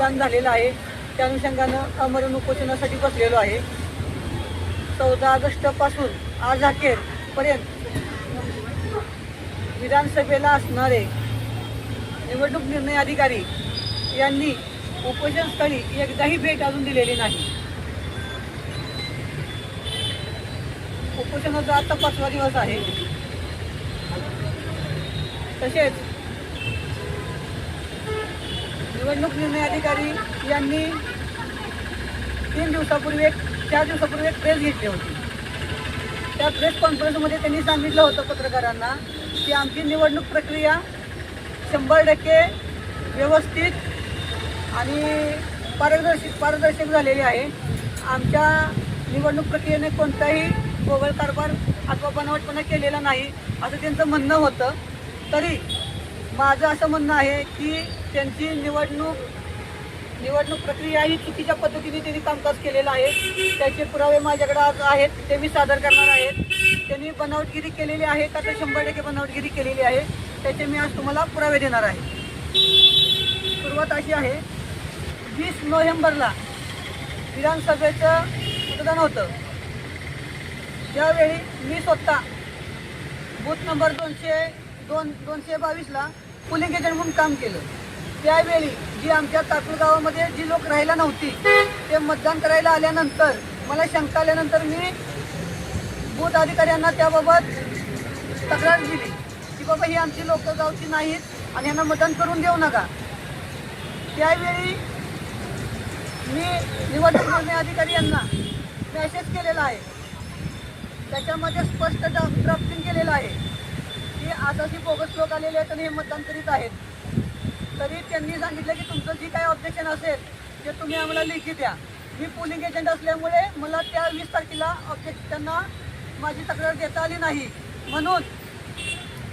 मतदान झालेलं आहे. त्या अनुषंगानं अमरण उपोषणासाठी बसलेलो आहे. चौदा ऑगस्टपासून आज अखेरपर्यंत विधानसभेला असणारे निवडणूक निर्णय अधिकारी यांनी उपोषणस्थळी एकदाही भेट अजून दिलेली नाही. उपोषणाचा आता पाचवा दिवस आहे. तसेच निवडणूक निर्णय अधिकारी यांनी तीन दिवसापूर्वी एक चार दिवसापूर्वी एक प्रेस घेतली होती. त्या प्रेस कॉन्फरन्समध्ये त्यांनी सांगितलं होतं पत्रकारांना की आमची निवडणूक प्रक्रिया शंभर टक्के व्यवस्थित आणि पारदर्शक पारदर्शक झालेली आहे. आमच्या निवडणूक प्रक्रियेने कोणताही गोगल कारभार अथवा बनावटपणा केलेला नाही असं त्यांचं म्हणणं होतं. तरी माझं असं म्हणणं आहे की त्यांची निवडणूक निवडणूक प्रक्रिया ही चुकीच्या पद्धतीने त्यांनी कामकाज केलेलं आहे. त्याचे पुरावे माझ्याकडे आज आहेत ते मी सादर करणार आहेत त्यांनी बनावटगिरी केलेली आहे का तर शंभर टक्के बनावटगिरी केलेली आहे. त्याचे मी आज तुम्हाला पुरावे देणार आहे. सुरुवात अशी आहे वीस नोव्हेंबरला विधानसभेचं मतदान होतं. त्यावेळी मी स्वतः बूथ नंबर दोनशे दोन दोनशे बावीसला पुलिंग एजंट म्हणून काम केलं. त्यावेळी जी आमच्या काकूर गावामध्ये जी लोक राहायला नव्हती ते मतदान करायला आल्यानंतर मला शंका आल्यानंतर मी बूथ अधिकाऱ्यांना त्याबाबत तक्रार दिली की बाबा ही आमची लोक गावची नाहीत आणि यांना मतदान करून देऊ नका. त्यावेळी मी निवडणूक निर्णय अधिकारी यांना मेसेज केलेला आहे. त्याच्यामध्ये स्पष्ट ड्राफ्टिंग केलेलं आहे. की आताची बोगस लोक आलेले आहेत आणि हे मतदान करीत आहेत. तरी त्यांनी सांगितलं की तुमचं जी काही ऑब्जेक्शन असेल ते तुम्ही आम्हाला लिखी द्या. मी पोलिंग एजंट असल्यामुळे मला त्या वीस तारखेला ऑब्जेक्ट त्यांना माझी तक्रार देता आली नाही. म्हणून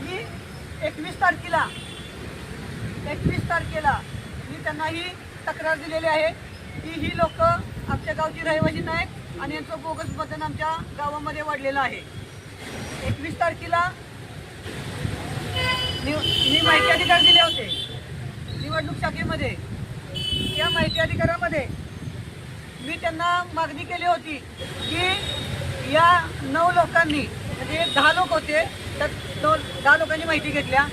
मी एकवीस तारखेला एकवीस तारखेला मी त्यांना ही तक्रार दिलेली आहे की ही लोक आमच्या गावची रहिवासी नाहीत आणि यांचं बोगस मतदान आमच्या गावामध्ये वाढलेलं आहे. एकवीस तारखेला मी मी माहिती अधिकार दिले होते. निवडणूक शाखेमध्ये. त्या माहिती अधिकारामध्ये मी त्यांना मागणी केली होती की या नऊ लोकांनी म्हणजे दहा लोक होते तर दोन दहा लोकांनी माहिती घेतल्या.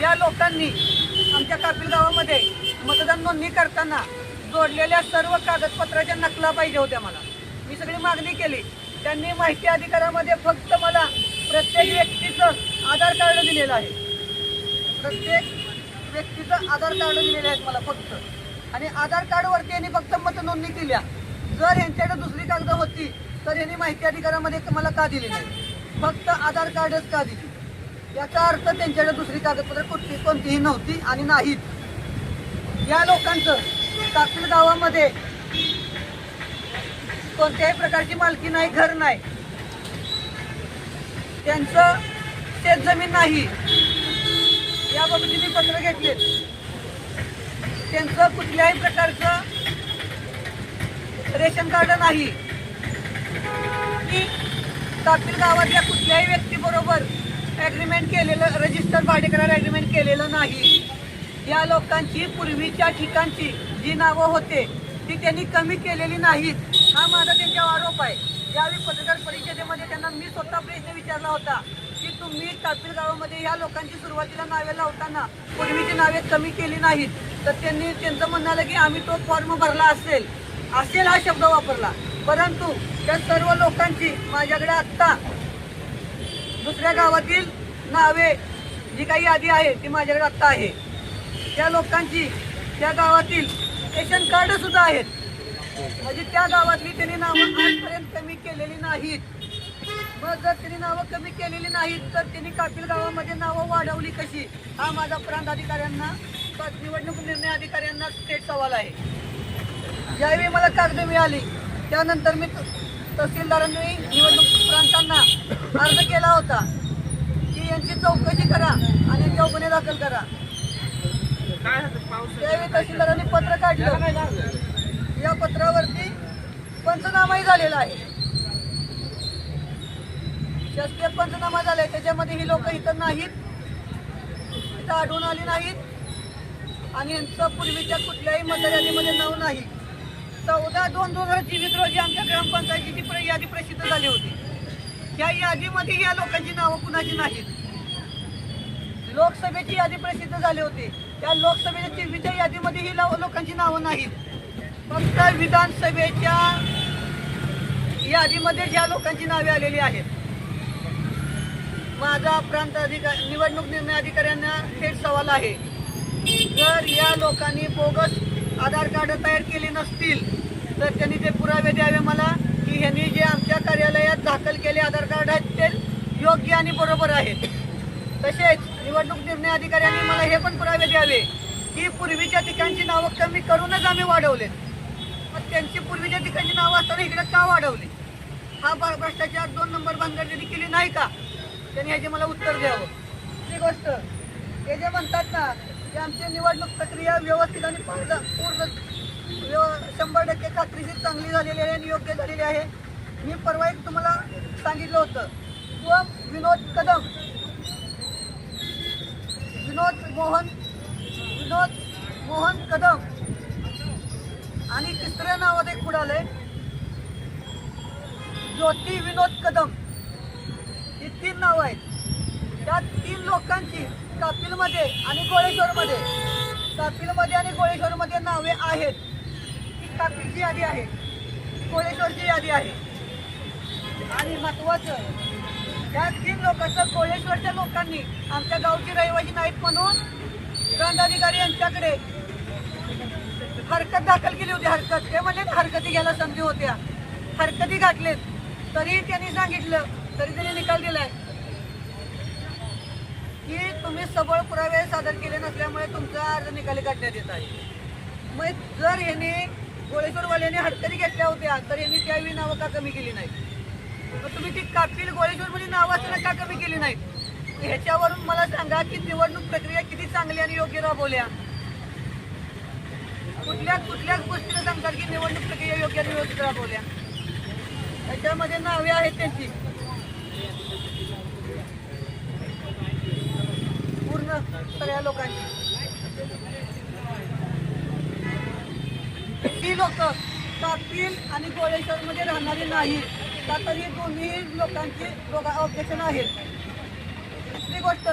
या लोकांनी आमच्या कापिल गावामध्ये मतदान नोंदणी करताना जोडलेल्या सर्व कागदपत्राच्या नकला पाहिजे होत्या मला. मी सगळी मागणी केली. त्यांनी माहिती अधिकारामध्ये फक्त मला प्रत्येक व्यक्तीचं आधार कार्ड दिलेलं आहे. प्रत्येक व्यक्तीचं आधार कार्ड दिलेलं आहे मला फक्त. आणि आधार कार्डवरती यांनी फक्त मतनोंदणी केल्या. जर यांच्याकडे दुसरी कागद होती तर यांनी माहिती अधिकारामध्ये मला का दिली नाही? फक्त आधार कार्डच का दिली? याचा अर्थ त्यांच्याकडे दुसरी कागदपत्र कुठली कोणतीही नव्हती आणि नाहीत. या लोकांचं कापील गावामध्ये कोणत्याही प्रकारची मालकी नाही घर नाही. त्यांचं शेत जमीन नाही. याबाबतचे मी पत्र घेतले. त्यांचं कुठल्याही प्रकारचं रेशन कार्ड नाही. की कापील गावातल्या कुठल्याही व्यक्तीबरोबर ॲग्रीमेंट केलेलं रजिस्टर भाडेकरार ॲग्रीमेंट केलेलं नाही. या लोकांची पूर्वीच्या ठिकाणची जी नावं होते ती त्यांनी कमी केलेली नाहीत. हा माझा त्यांच्यावर आरोप आहे. यावेळी पत्रकार परिषदेमध्ये त्यांना मी स्वतः प्रश्न विचारला होता. तुम्ही कापील गावामध्ये या लोकांची सुरुवातीला नावे लावताना पूर्वीची नावे कमी केली नाहीत तर त्यांनी त्यांचं म्हणणं आलं की आम्ही तो फॉर्म भरला असेल असेल हा शब्द वापरला. परंतु त्या सर्व लोकांची माझ्याकडे आत्ता दुसऱ्या गावातील नावे जी काही यादी आहे ती माझ्याकडे आत्ता आहे. त्या लोकांची त्या गावातील रेशन कार्ड सुद्धा आहेत. म्हणजे त्या गावातली त्यांनी नावं आजपर्यंत कमी केलेली नाहीत. मग जर त्यांनी नावं कमी केलेली नाहीत तर त्यांनी कापील गावामध्ये नावं वाढवली कशी? हा माझा प्रांत अधिकाऱ्यांना निवडणूक निर्णय अधिकाऱ्यांना थेट सवाल आहे. ज्यावेळी मला कागद मिळाली त्यानंतर मी तहसीलदारांनी निवडणूक प्रांतांना अर्ज केला होता की यांची चौकशी करा आणि यांच्यावर गुन्हे दाखल करा. त्यावेळी तहसीलदारांनी पत्र काढलं. या पत्रावरती पंचनामाही झालेला आहे. शासकीय पंचनामा झालाय त्याच्यामध्ये ही लोक इथं नाहीत. इथं आढळून आली नाहीत. आणि यांचं पूर्वीच्या कुठल्याही मतदारामध्ये नाव नाही. चौदा दोन दोन हजार चोवीस रोजी आमच्या ग्रामपंचायतीची प्र- यादी प्रसिद्ध झाली होती. या यादीमध्ये या लोकांची नावं कुणाची नाहीत. लोकसभेची यादी प्रसिद्ध झाली होती. त्या लोकसभेच्या चोवीसच्या यादीमध्ये ही लोकांची नावं नाहीत. फक्त विधानसभेच्या यादीमध्ये ज्या लोकांची नावे आलेली आहेत. माझा प्रांत अधिकारी निवडणूक निर्णय अधिकाऱ्यांना थेट सवाल आहे. जर या लोकांनी बोगस आधार कार्ड तयार केली नसतील तर त्यांनी ते पुरावे द्यावे मला की ह्यांनी जे आमच्या कार्यालयात दाखल केले आधार कार्ड आहेत ते योग्य आणि बरोबर आहेत. तसेच निवडणूक निर्णय अधिकाऱ्यांनी मला हे पण पुरावे द्यावे की पूर्वीच्या ठिकाणची नावं कमी करूनच आम्ही वाढवलेत. मग त्यांची पूर्वीच्या ठिकाणची नावं असताना इकडे का वाढवली? हा भ्रष्टाचार दोन नंबर भानगड केली नाही का? त्यांनी याचे मला उत्तर द्यावं. दुसरी गोष्ट हे जे म्हणतात ना की आमची निवडणूक प्रक्रिया व्यवस्थित आणि पूर्ण पूर्ण व्यव- शंभर टक्के खात्रीशीर चांगली झालेली आहे आणि योग्य झालेली आहे. मी परवा एक तुम्हाला सांगितलं होतं. व विनोद कदम विनोद मोहन विनोद मोहन कदम आणि तिसऱ्या नावात एक पुढं ज्योती विनोद कदम. तीन नावं आहेत. त्या तीन लोकांची कापिलमध्ये आणि गोळेश्वरमध्ये कापिलमध्ये आणि गोळेश्वरमध्ये नावे आहेत. ती कापिलची यादी आहे. कोळेश्वरची यादी आहे. आणि महत्वाचं त्या तीन लोकांचं कोळेश्वरच्या लोकांनी आमच्या गावची रहिवासी नाहीत म्हणून दंडाधिकारी यांच्याकडे हरकत दाखल केली होती. हरकत ते म्हणजे हरकती घ्यायला संधी होत्या. हरकती घातलेत. तरी त्यांनी सांगितलं तरी त्यांनी निकाल दिलाय. की तुम्ही सबळ पुरावे सादर केले नसल्यामुळे तुमचा अर्ज निकाली काढण्यात येत आहे. मग जर यांनी गोळेश्वरवाल्याने हडकरी घेतल्या होत्या तर यांनी त्यावेळी नावं का कमी केली नाहीत? मग तुम्ही ती कापील गोळेश्वरमध्ये नावं असताना का कमी केली नाहीत? ह्याच्यावरून मला सांगा की निवडणूक प्रक्रिया किती चांगली आणि योग्य राबवल्या? कुठल्या कुठल्याच गोष्टीला सांगतात की निवडणूक प्रक्रिया योग्य आणि व्यवस्थित राबवल्या? त्याच्यामध्ये नावे आहेत त्यांची. सगळ्या लोकांची. ती लोक कापील आणि गोळेश्वर मध्ये राहणारी नाही. का तर ही दोन्ही लोकांची ऑब्जेक्शन आहेत. दुसरी गोष्ट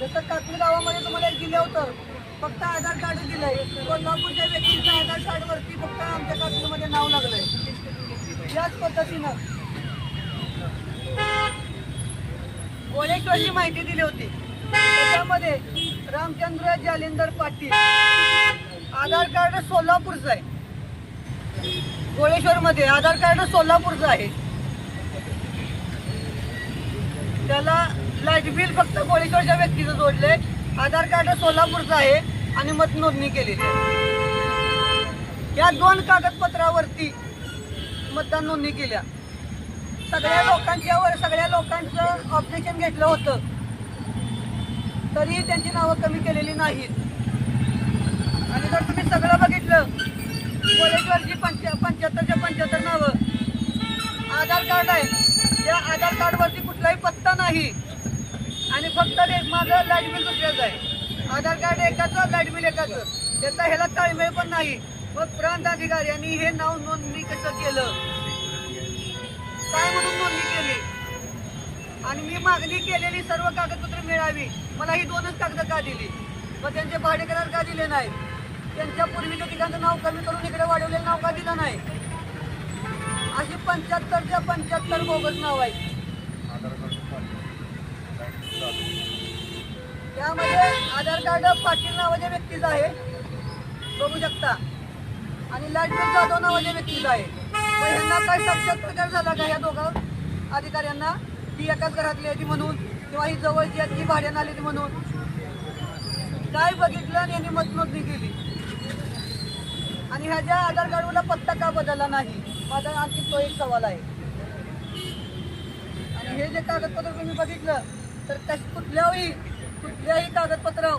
जसं कापील गावामध्ये तुम्हाला एक दिलं होतं फक्त आधार कार्ड दिलंय. कोल्हापूरच्या व्यक्तीच्या आधार कार्ड वरती फक्त आमच्या कापीलमध्ये नाव लागलंय. याच पद्धतीनं गोळेश्वरची माहिती दिली होती. त्याच्यामध्ये रामचंद्र जालिंदर पाटील आधार कार्ड सोलापूरचं आहे. गोळेश्वरमध्ये आधार कार्ड सोलापूरचं आहे. त्याला लाइट बिल फक्त गोळेश्वरच्या व्यक्तीचं जोडलंय. आधार कार्ड सोलापूरचं आहे आणि मत नोंदणी केलेली आहे. या दोन कागदपत्रावरती मतदान नोंदणी केल्या. सगळ्या लोकांच्यावर सगळ्या लोकांचं ऑब्जेक्शन घेतलं होतं. तरीही त्यांची नावं कमी केलेली नाहीत. आणि जर तुम्ही सगळं बघितलं कॉलेजवरची पंच पंच्याहत्तरच्या पंच्याहत्तर नावं. आधार कार्ड आहे. त्या आधार कार्डवरती कुठलाही पत्ता नाही. आणि फक्त ते माझं लाइट बिल दुसऱ्याचं आहे. आधार कार्ड एकाचं लाइट बिल एकाचं. त्याचा ह्याला ताळमेळ पण नाही. मग प्रांत अधिकाऱ्यांनी हे नाव नोंदणी कसं केलं? काय म्हणून नोंदणी केली? आणि मी मागणी केलेली सर्व कागदपत्रे मिळावी. मला ही दोनच कागद का दिली? मग त्यांचे भाडेकरार का दिले नाही त्यांच्या पूर्वीच्या ठिकाणचं नाव कमी करून इकडे वाढवलेलं नाव का दिलं नाही? अशी पंच्याहत्तरच्या पंच्याहत्तर बोगस नाव आहे त्यामध्ये आधार कार्ड पाटील नावाच्या व्यक्तीचं आहे. बघू शकता. आणि लाटबेल जाधव नावाच्या व्यक्तीचं आहे. यांना काय साक्षात प्रकार झाला का या दोघं अधिकाऱ्यांना ती एकाच घरातली आहे ती म्हणून किंवा ही जवळची आहे ती भाड्यानं आली ती म्हणून. काय बघितलं आणि यांनी मतमोजणी केली? आणि ह्याच्या आधार कार्डला पत्ता का बदलला नाही? माझा आणखी तो एक सवाल आहे. आणि हे जे कागदपत्र तुम्ही बघितलं तर त्या कुठल्याही कुठल्याही कागदपत्र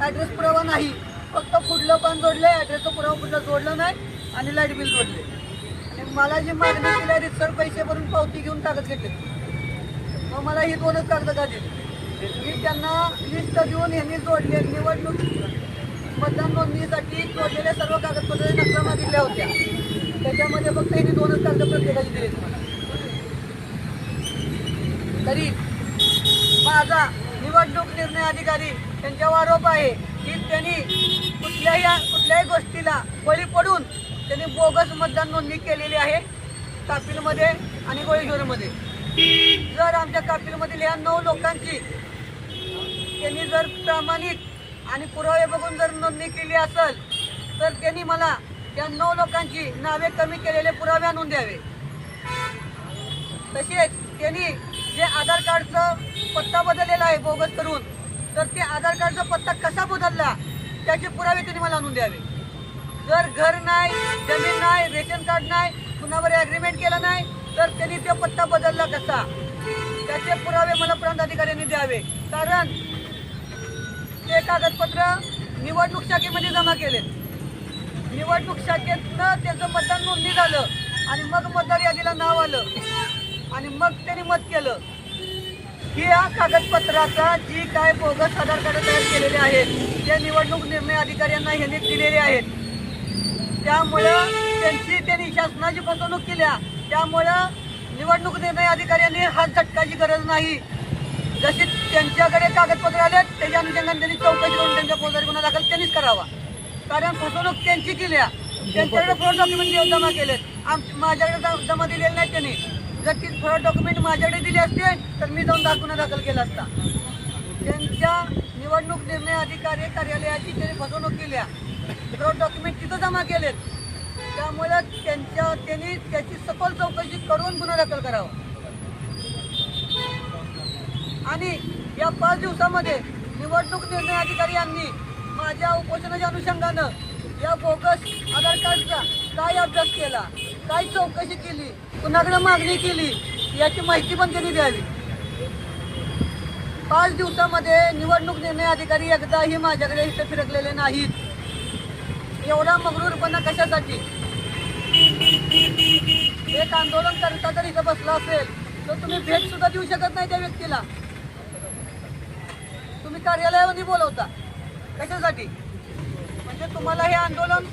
ॲड्रेस पुरावा नाही. फक्त पुढलं पण जोडलं ॲड्रेसचा पुरावा पुढलं जोडलं नाही. आणि लाइट बिल जोडले. आणि मला जी मागणी केली आहे रितसर पैसे भरून पावती घेऊन कागद घेतले. मग मला ही दोनच कागद का दिली मी त्यांना लिस्ट देऊन यांनी जोडले. निवडणूक मतदान नोंदणीसाठी जोडलेल्या सर्व कागदपत्रे नक्कल मागितल्या होत्या. त्याच्यामध्ये फक्त यांनी दोनच कागद प्रत्येकाची दिले तरी माझा निवडणूक निर्णय अधिकारी त्यांच्यावर आरोप आहे की त्यांनी कुठल्याही कुठल्याही गोष्टीला बळी पडून त्यांनी बोगस मतदान नोंदणी केलेली आहे कापिलमध्ये आणि गोळीजोरमध्ये. जर आमच्या कापिलमधील या नऊ लोकांची त्यांनी जर प्रामाणिक आणि पुरावे बघून जर नोंदणी केली असेल तर त्यांनी मला या नऊ लोकांची नावे कमी केलेले पुरावे आणून द्यावे. तसेच त्यांनी जे आधार कार्डचं पत्ता बदललेला आहे बोगस करून तर ते आधार कार्डचा पत्ता कसा बदलला त्याचे पुरावे त्यांनी मला आणून द्यावे. जर घर नाही जमीन नाही रेशन कार्ड नाही कुणावर ॲग्रीमेंट केलं नाही तर त्यांनी तो पत्ता बदलला कसा? त्याचे पुरावे मला प्रांत अधिकाऱ्यांनी द्यावे. कारण ते कागदपत्र निवडणूक शाखेमध्ये जमा केले. निवडणूक शाखेतनं त्याचं मतदान नोंदणी झालं आणि मग मतदार यादीला नाव आलं आणि मग त्यांनी मत केलं. की या कागदपत्राचा जी काय बोगस आधार कार्ड तयार केलेले आहेत ते निवडणूक निर्णय अधिकाऱ्यांना ह्यांनी दिलेले आहेत. त्यामुळं त्यांची त्यांनी शासनाची फसवणूक केल्या त्यामुळं निवडणूक निर्णय अधिकाऱ्यांनी हात झटकाची गरज नाही. जशी त्यांच्याकडे कागदपत्र आले त्याच्या अनुषंगाने त्यांनी चौकशी करून त्यांच्या फौजदारी गुन्हा दाखल त्यांनीच करावा. कारण फसवणूक त्यांची केल्या त्यांच्याकडे फ्रॉड डॉक्युमेंट जमा केलेत. आम माझ्याकडे जमा दिलेले नाही त्यांनी. जर ती फ्रॉड डॉक्युमेंट माझ्याकडे दिली असते तर मी जाऊन दाखल गुन्हा दाखल केला असता. त्यांच्या निवडणूक निर्णय अधिकारी कार्यालयाची त्यांनी फसवणूक केल्या फ्रॉड डॉक्युमेंट तिथं जमा केलेत. त्यामुळे त्यांच्या त्यांनी त्याची सखोल चौकशी करून गुन्हा दाखल करावा. आणि या पाच दिवसामध्ये निवडणूक निर्णय अधिकारी यांनी माझ्या उपोषणाच्या अनुषंगानं या बोगस आधार कार्डचा काय अभ्यास केला काय चौकशी केली कुणाकडे मागणी केली याची माहिती पण त्यांनी द्यावी. पाच दिवसामध्ये निवडणूक निर्णय अधिकारी एकदाही माझ्याकडे इथे फिरकलेले नाहीत. एवढा मगरूरपणा कशासाठी? एक आंदोलन करता जर इथं बसला असेल तर तुम्ही भेट सुद्धा देऊ शकत नाही त्या व्यक्तीला. तुम्ही कार्यालयामध्ये बोलवता. कशासाठी? म्हणजे तुम्हाला हे आंदोलन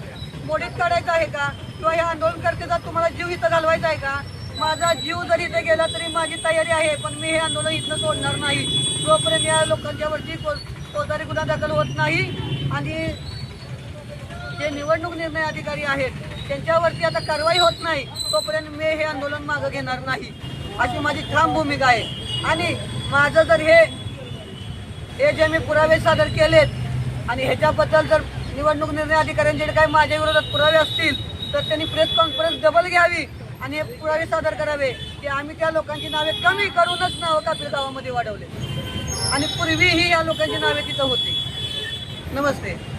मोडीत काढायचं आहे का? किंवा हे आंदोलनकर्त्याचा तुम्हाला जीव इथं घालवायचा आहे का? माझा जीव जरी इथे गेला तरी माझी तयारी आहे पण मी हे आंदोलन इथनं सोडणार नाही. जोपर्यंत या लोकांच्यावरती फौजदारी गुन्हा दाखल होत नाही आणि जे निवडणूक निर्णय अधिकारी आहेत त्यांच्यावरती आता कारवाई होत नाही तोपर्यंत मी हे आंदोलन मागं घेणार नाही अशी माझी ठाम भूमिका आहे. आणि माझं जर हे हे जे मी पुरावे सादर केलेत आणि ह्याच्याबद्दल जर निवडणूक निर्णय अधिकाऱ्यांचे काही माझ्या विरोधात पुरावे असतील तर त्यांनी प्रेस कॉन्फरन्स डबल घ्यावी आणि हे पुरावे सादर करावे की आम्ही त्या लोकांची नावे कमी करूनच नावं कापीर गावामध्ये वाढवले. आणि पूर्वीही या लोकांची नावे तिथं होती. नमस्ते.